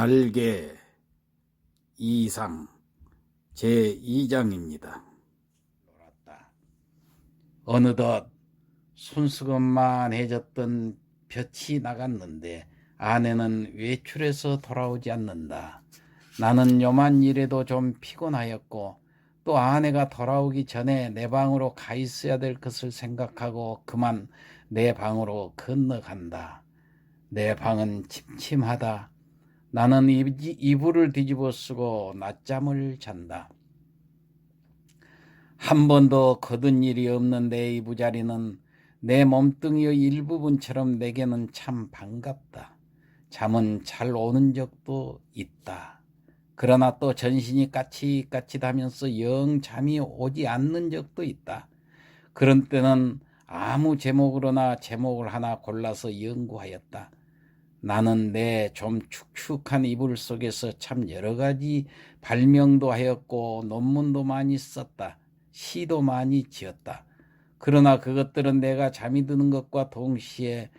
날개 이상 제2장입니다. 놀았다. 어느덧 손수건만 해졌던 볕이 나갔는데 아내는 외출해서 돌아오지 않는다. 나는 요만 일에도 좀 피곤하였고 또 아내가 돌아오기 전에 내 방으로 가 있어야 될 것을 생각하고 그만 내 방으로 건너간다. 내 방은 침침하다. 나는 이- 이불을 뒤집어 쓰고 낮잠을 잔다. 한 번도 거둔 일이 없는 내 이부자리는 내 몸뚱이의 일부분처럼 내게는 참 반갑다. 잠은 잘 오는 적도 있다. 그러나 또 전신이 까칫까칫하면서 영 잠이 오지 않는 적도 있다. 그런 때는 아무 제목으로나 제목을 하나 골라서 연구하였다. 나는 내 좀 축축한 이불 속에서 참 여러 가지 발명도 하였고 논문도 많이 썼다. 시도 많이 지었다. 그러나 그것들은 내가 잠이 드는 것과 동시에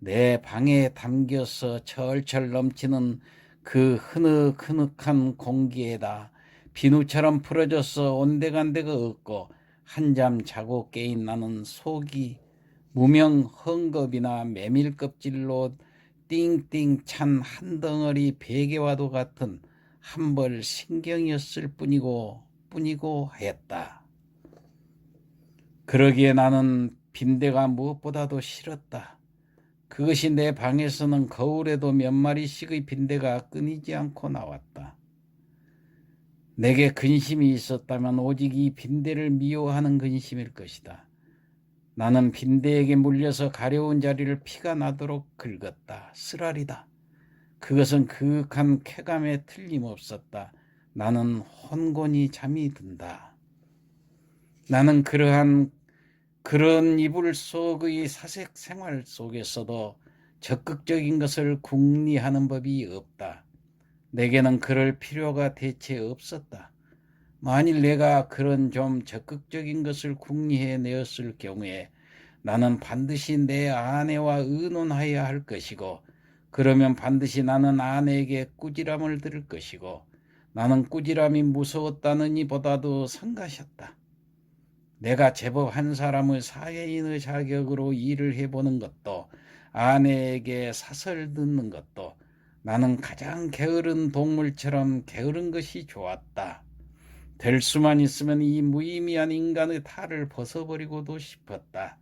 내 방에 담겨서 철철 넘치는 그 흐느흐느한 공기에다 비누처럼 풀어져서 온데간데가 없고 한잠 자고 깨인 나는 속이 무명 헝겊이나 메밀 껍질로 띵띵 찬 한 덩어리 베개와도 같은 한 벌 신경이었을 뿐이고 뿐이고 하였다. 그러기에 나는 빈대가 무엇보다도 싫었다. 그것이 내 방에서는 거울에도 몇 마리씩의 빈대가 끊이지 않고 나왔다. 내게 근심이 있었다면 오직 이 빈대를 미워하는 근심일 것이다. 나는 빈대에게 물려서 가려운 자리를 피가 나도록 긁었다. 쓰라리다. 그것은 그윽한 쾌감에 틀림없었다. 나는 혼곤히 잠이 든다. 나는 그러한 그런 이불 속의 사색 생활 속에서도 적극적인 것을 궁리하는 법이 없다. 내게는 그럴 필요가 대체 없었다. 만일 내가 그런 좀 적극적인 것을 궁리해 내었을 경우에 나는 반드시 내 아내와 의논하여야 할 것이고 그러면 반드시 나는 아내에게 꾸지람을 들을 것이고 나는 꾸지람이 무서웠다느니 보다도 성가셨다. 내가 제법 한 사람의 사회인의 자격으로 일을 해보는 것도 아내에게 사설 듣는 것도 나는 가장 게으른 동물처럼 게으른 것이 좋았다. 될 수만 있으면 이 무의미한 인간의 탈을 벗어버리고도 싶었다.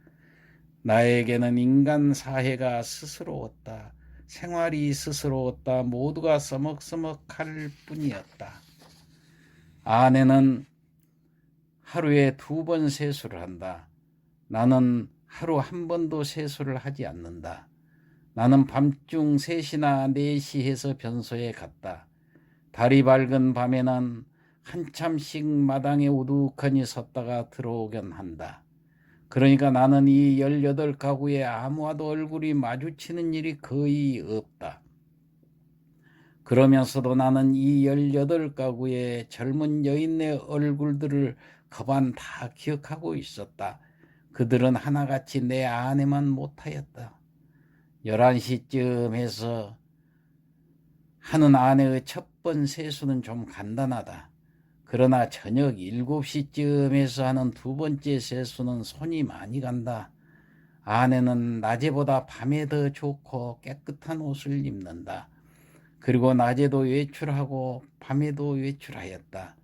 나에게는 인간 사회가 스스로웠다. 생활이 스스로웠다. 모두가 서먹서먹할 뿐이었다. 아내는 하루에 두 번 세수를 한다. 나는 하루 한 번도 세수를 하지 않는다. 나는 밤중 3시나 4시 해서 변소에 갔다. 달이 밝은 밤에는 한참씩 마당에 우두커니 섰다가 들어오곤 한다. 그러니까 나는 이 18가구에 아무와도 얼굴이 마주치는 일이 거의 없다. 그러면서도 나는 이 18가구의 젊은 여인의 얼굴들을 거반 다 기억하고 있었다. 그들은 하나같이 내 아내만 못하였다. 11시쯤 해서 하는 아내의 첫 번 세수는 좀 간단하다. 그러나 저녁 7시쯤 해서 하는 두 번째 세수는 손이 많이 간다. 아내는 낮에보다 밤에 더 좋고 깨끗한 옷을 입는다. 그리고 낮에도 외출하고 밤에도 외출하였다.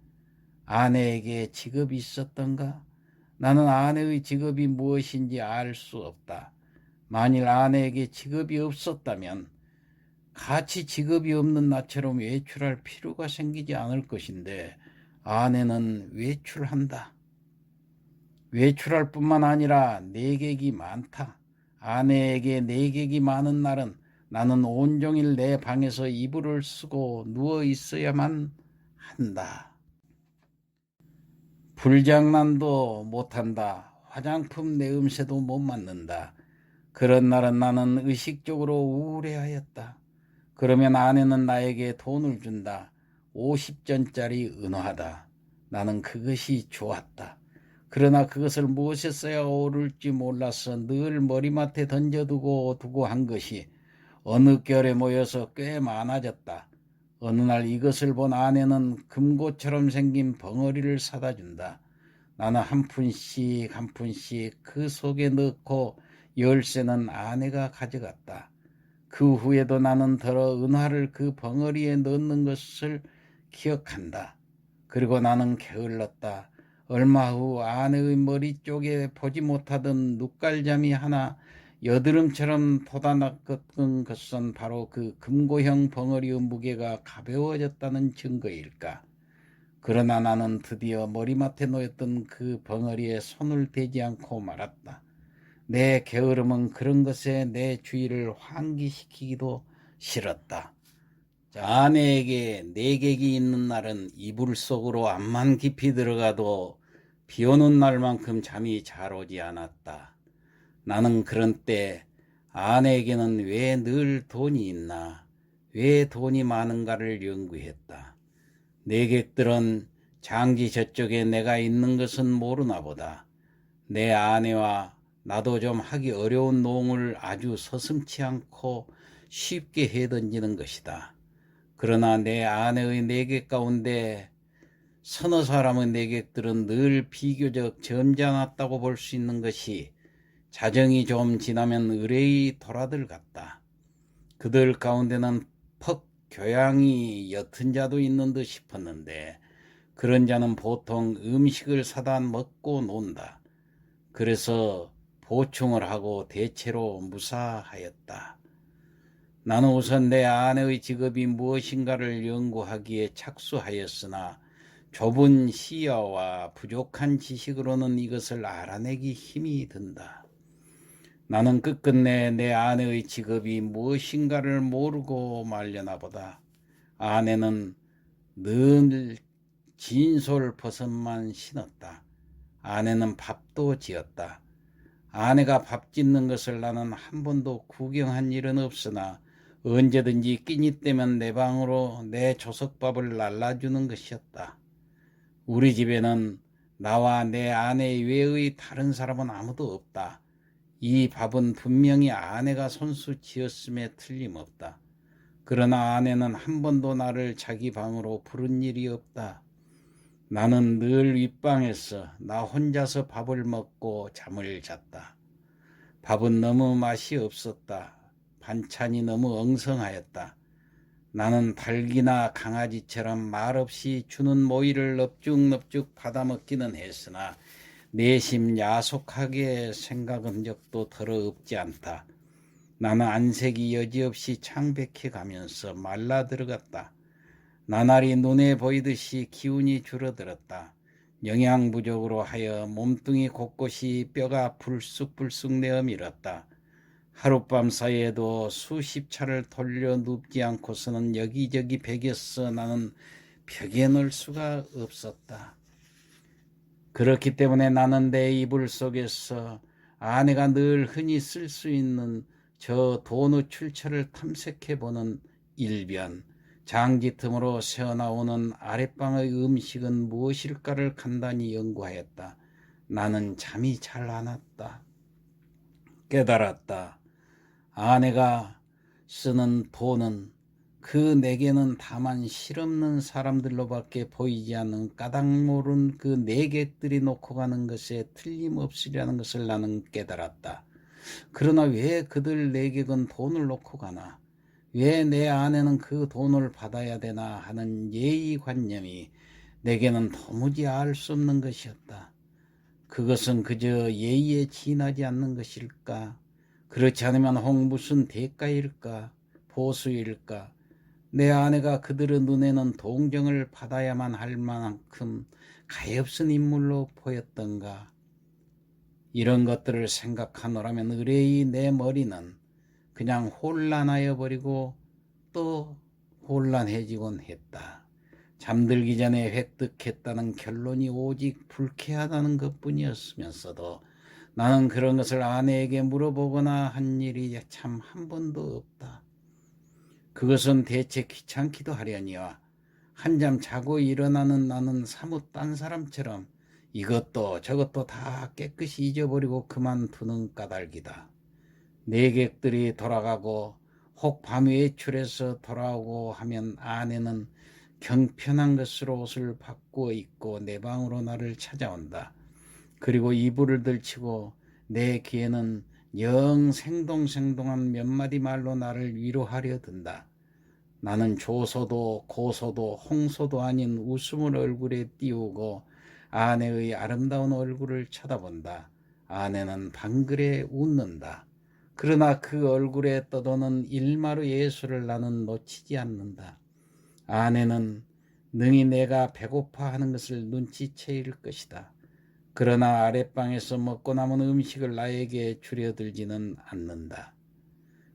아내에게 직업이 있었던가? 나는 아내의 직업이 무엇인지 알 수 없다. 만일 아내에게 직업이 없었다면 같이 직업이 없는 나처럼 외출할 필요가 생기지 않을 것인데 아내는 외출한다. 외출할 뿐만 아니라 내객이 많다. 아내에게 내객이 많은 날은 나는 온종일 내 방에서 이불을 쓰고 누워 있어야만 한다. 불장난도 못한다. 화장품 내음새도 못 맡는다. 그런 날은 나는 의식적으로 우울해하였다. 그러면 아내는 나에게 돈을 준다. 50전짜리 은화다. 나는 그것이 좋았다. 그러나 그것을 무엇에 써야 옳을지 몰라서 늘 머리맡에 던져두고 두고 한 것이 어느 결에 모여서 꽤 많아졌다. 어느 날 이것을 본 아내는 금고처럼 생긴 벙어리를 사다 준다. 나는 한 푼씩 한 푼씩 그 속에 넣고 열쇠는 아내가 가져갔다. 그 후에도 나는 더러 은화를 그 벙어리에 넣는 것을 기억한다. 그리고 나는 게을렀다. 얼마 후 아내의 머리 쪽에 보지 못하던 눈깔잠이 하나 여드름처럼 돋아났던 것은 바로 그 금고형 벙어리의 무게가 가벼워졌다는 증거일까. 그러나 나는 드디어 머리맡에 놓였던 그 벙어리에 손을 대지 않고 말았다. 내 게으름은 그런 것에 내 주의를 환기시키기도 싫었다. 자, 아내에게 내객이 있는 날은 이불 속으로 암만 깊이 들어가도 비 오는 날만큼 잠이 잘 오지 않았다. 나는 그런 때 아내에게는 왜 늘 돈이 있나, 왜 돈이 많은가를 연구했다. 내객들은 장지 저쪽에 내가 있는 것은 모르나 보다. 내 아내와 나도 좀 하기 어려운 농을 아주 서슴치 않고 쉽게 해던지는 것이다. 그러나 내 아내의 내객 가운데 서너 사람의 내객들은 늘 비교적 점잖았다고 볼 수 있는 것이 자정이 좀 지나면 의뢰의 돌아들 같다. 그들 가운데는 퍽 교양이 옅은 자도 있는 듯 싶었는데 그런 자는 보통 음식을 사다 먹고 논다. 그래서 보충을 하고 대체로 무사하였다. 나는 우선 내 아내의 직업이 무엇인가를 연구하기에 착수하였으나 좁은 시야와 부족한 지식으로는 이것을 알아내기 힘이 든다. 나는 끝끝내 내 아내의 직업이 무엇인가를 모르고 말려나 보다. 아내는 늘 진솔 버섯만 신었다. 아내는 밥도 지었다. 아내가 밥 짓는 것을 나는 한 번도 구경한 일은 없으나 언제든지 끼니 때면 내 방으로 내 조석밥을 날라주는 것이었다. 우리 집에는 나와 내 아내 외의 다른 사람은 아무도 없다. 이 밥은 분명히 아내가 손수 지었음에 틀림없다. 그러나 아내는 한 번도 나를 자기 방으로 부른 일이 없다. 나는 늘 윗방에서 나 혼자서 밥을 먹고 잠을 잤다. 밥은 너무 맛이 없었다. 반찬이 너무 엉성하였다. 나는 닭이나 강아지처럼 말없이 주는 모이를 넙죽넙죽 받아먹기는 했으나 내심 야속하게 생각한 적도 더러 없지 않다. 나는 안색이 여지없이 창백해 가면서 말라 들어갔다. 나날이 눈에 보이듯이 기운이 줄어들었다. 영양 부족으로 하여 몸뚱이 곳곳이 뼈가 불쑥불쑥 내어 밀었다. 하룻밤 사이에도 수십 차를 돌려 눕지 않고서는 여기저기 베겼어 나는 벽에 넣을 수가 없었다. 그렇기 때문에 나는 내 이불 속에서 아내가 늘 흔히 쓸 수 있는 저 도누 출처를 탐색해 보는 일변, 장기 틈으로 새어나오는 아랫방의 음식은 무엇일까를 간단히 연구하였다. 나는 잠이 잘 안 왔다. 깨달았다. 아내가 쓰는 돈은 그 내게는 다만 실없는 사람들로밖에 보이지 않는 까닭 모른 그 내객들이 놓고 가는 것에 틀림없으리라는 것을 나는 깨달았다. 그러나 왜 그들 내객은 돈을 놓고 가나? 왜 내 아내는 그 돈을 받아야 되나 하는 예의관념이 내게는 도무지 알 수 없는 것이었다. 그것은 그저 예의에 지나지 않는 것일까? 그렇지 않으면 혹 무슨 대가일까? 보수일까? 내 아내가 그들의 눈에는 동정을 받아야만 할 만큼 가엾은 인물로 보였던가? 이런 것들을 생각하노라면 의뢰의 내 머리는 그냥 혼란하여 버리고 또 혼란해지곤 했다. 잠들기 전에 획득했다는 결론이 오직 불쾌하다는 것뿐이었으면서도 나는 그런 것을 아내에게 물어보거나 한 일이 참 한 번도 없다. 그것은 대체 귀찮기도 하려니와 한잠 자고 일어나는 나는 사뭇 딴 사람처럼 이것도 저것도 다 깨끗이 잊어버리고 그만두는 까닭이다. 내 객들이 돌아가고 혹밤 외출해서 돌아오고 하면 아내는 경편한 것으로 옷을 바꾸어 입고 내 방으로 나를 찾아온다. 그리고 이불을 들치고 내 귀에는 영 생동생동한 몇 마디 말로 나를 위로하려 든다. 나는 조소도 고소도 홍소도 아닌 웃음을 얼굴에 띄우고 아내의 아름다운 얼굴을 쳐다본다. 아내는 방글에 웃는다. 그러나 그 얼굴에 떠도는 일마루 예술을 나는 놓치지 않는다. 아내는 능히 내가 배고파 하는 것을 눈치채일 것이다. 그러나 아랫방에서 먹고 남은 음식을 나에게 줄여들지는 않는다.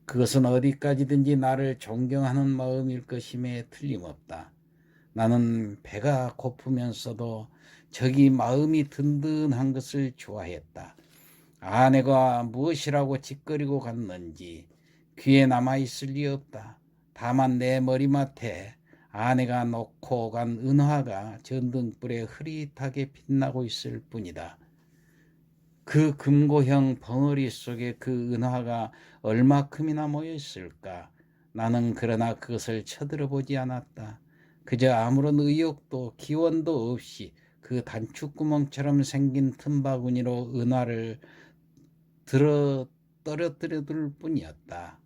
그것은 어디까지든지 나를 존경하는 마음일 것임에 틀림없다. 나는 배가 고프면서도 저기 마음이 든든한 것을 좋아했다. 아내가 무엇이라고 짓거리고 갔는지 귀에 남아 있을 리 없다. 다만 내 머리맡에 아내가 놓고 간 은화가 전등불에 흐릿하게 빛나고 있을 뿐이다. 그 금고형 벙어리 속에 그 은화가 얼마큼이나 모여 있을까? 나는 그러나 그것을 쳐들어보지 않았다. 그저 아무런 의욕도 기원도 없이 그 단추구멍처럼 생긴 틈바구니로 은화를 들어 떨어뜨려 둘 뿐이었다.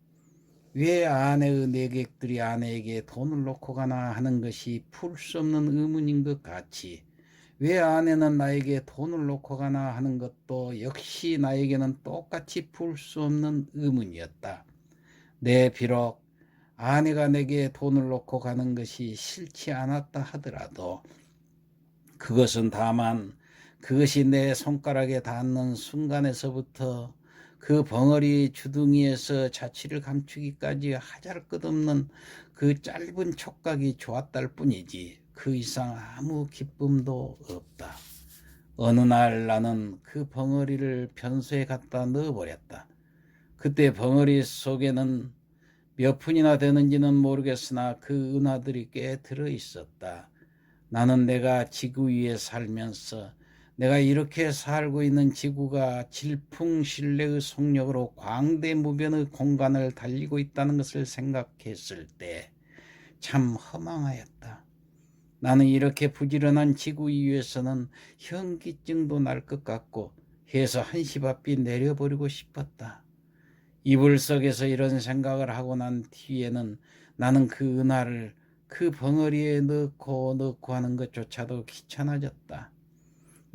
왜 아내의 내객들이 아내에게 돈을 놓고 가나 하는 것이 풀 수 없는 의문인 것 같이 왜 아내는 나에게 돈을 놓고 가나 하는 것도 역시 나에게는 똑같이 풀 수 없는 의문이었다. 내 비록 아내가 내게 돈을 놓고 가는 것이 싫지 않았다 하더라도 그것은 다만 그것이 내 손가락에 닿는 순간에서부터 그 벙어리 주둥이에서 자취를 감추기까지 하잘 것 없는 그 짧은 촉각이 좋았달 뿐이지 그 이상 아무 기쁨도 없다. 어느 날 나는 그 벙어리를 변소에 갖다 넣어버렸다. 그때 벙어리 속에는 몇 푼이나 되는지는 모르겠으나 그 은화들이 꽤 들어 있었다. 나는 내가 지구 위에 살면서 내가 이렇게 살고 있는 지구가 질풍신뢰의 속력으로 광대무변의 공간을 달리고 있다는 것을 생각했을 때 참 허망하였다. 나는 이렇게 부지런한 지구 위에서는 현기증도 날 것 같고 해서 한시바삐 내려버리고 싶었다. 이불 속에서 이런 생각을 하고 난 뒤에는 나는 그 은하를 그 벙어리에 넣고 넣고 하는 것조차도 귀찮아졌다.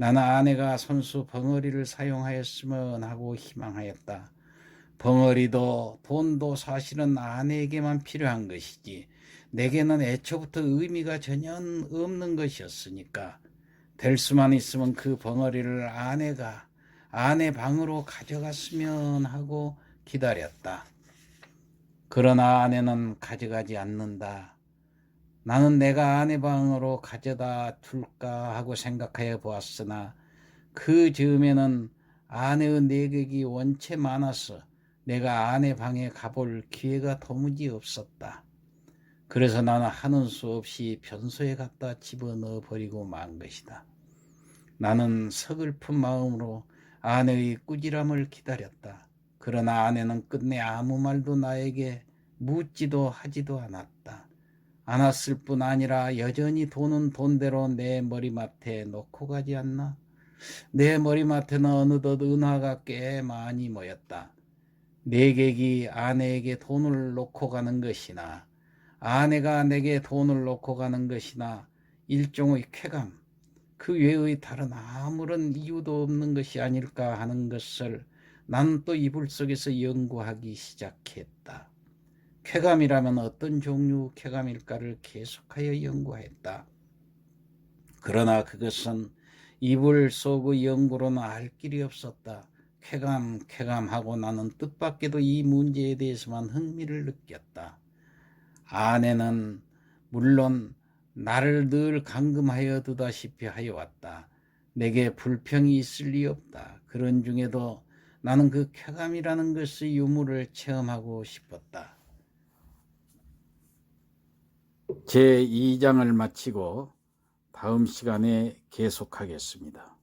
나는 아내가 손수 벙어리를 사용하였으면 하고 희망하였다. 벙어리도 돈도 사실은 아내에게만 필요한 것이지 내게는 애초부터 의미가 전혀 없는 것이었으니까 될 수만 있으면 그 벙어리를 아내가 아내 방으로 가져갔으면 하고 기다렸다. 그러나 아내는 가져가지 않는다. 나는 내가 아내 방으로 가져다 둘까 하고 생각하여 보았으나 그 즈음에는 아내의 내객이 원체 많아서 내가 아내 방에 가볼 기회가 도무지 없었다. 그래서 나는 하는 수 없이 변소에 갖다 집어넣어 버리고 만 것이다. 나는 서글픈 마음으로 아내의 꾸지람을 기다렸다. 그러나 아내는 끝내 아무 말도 나에게 묻지도 하지도 않았다. 않았을 뿐 아니라 여전히 돈은 돈대로 내 머리맡에 놓고 가지 않나? 내 머리맡에는 어느덧 은화가 꽤 많이 모였다. 내객이 아내에게 돈을 놓고 가는 것이나 아내가 내게 돈을 놓고 가는 것이나 일종의 쾌감, 그 외의 다른 아무런 이유도 없는 것이 아닐까 하는 것을 나는 또 이불 속에서 연구하기 시작했다. 쾌감이라면 어떤 종류 쾌감일까를 계속하여 연구했다. 그러나 그것은 이불 속의 연구로는 알 길이 없었다. 쾌감, 쾌감하고 나는 뜻밖에도 이 문제에 대해서만 흥미를 느꼈다. 아내는 물론 나를 늘 감금하여 두다시피 하여 왔다. 내게 불평이 있을 리 없다. 그런 중에도 나는 그 쾌감이라는 것의 유무를 체험하고 싶었다. 제 2장을 마치고 다음 시간에 계속하겠습니다.